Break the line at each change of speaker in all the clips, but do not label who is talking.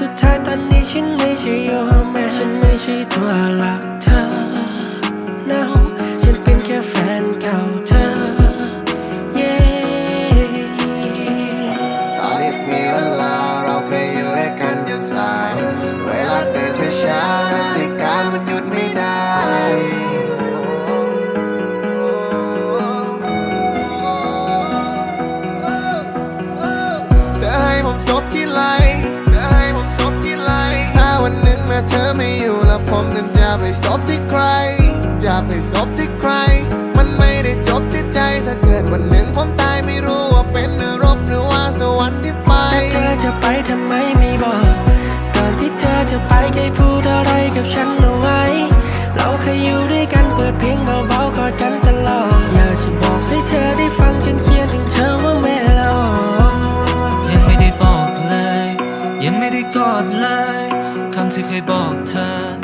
สุดท้ายตอนนี้ฉันไม่ใช่โยมแม่ฉันไม่ใช่ตัวหลักเธอ no ฉันเป็นแค่แฟนเก่าเธอ yeah
ตอนนี้มีเวลาเราเคยอยู่ด้วยกันจนสาย เวลาเดินช้าๆนาฬิกามันหยุดไม่ได้ เธอให้ผมซบที่ไหล ผมนั่นจะไปซบที่ใคร จะไปซบที่ใคร มันไม่ได้จบที่ใจ ถ้าเกิดวันหนึ่งผมตายไม่รู้ว่าเป็นนรกหรือว่าสวรรค์ที่ไปเธอ
จะไปทำไมไม่บอกก่อนที่เธอจะไปเคยพูดอะไรกับฉันเอาไว้ เราเคยอยู่ด้วยกันเปิดเพลงเบาๆกอดกันตลอดอยากจะบอกให้เธอได้ฟังฉันเขียนถึงเธอว่าแม่ละอ่อน
ยังไม่ได้บอกเลย ยังไม่ได้กอดเลยคำที่เคยบอกเธอ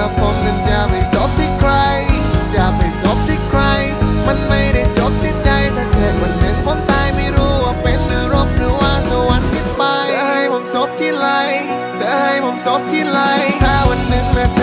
แล้วผมนั้นจะไปซบที่ใคร จะไปซบที่ใคร มันไม่ได้จบที่ใจถ้าเกิดวันหนึ่งผมตายไม่รู้ว่าเป็นนรกหรือว่าสวรรค์ที่ไปเธอให้ผมซบที่ไหลเธอให้ผมซบที่ไรถ้าวันหนึ่งนะ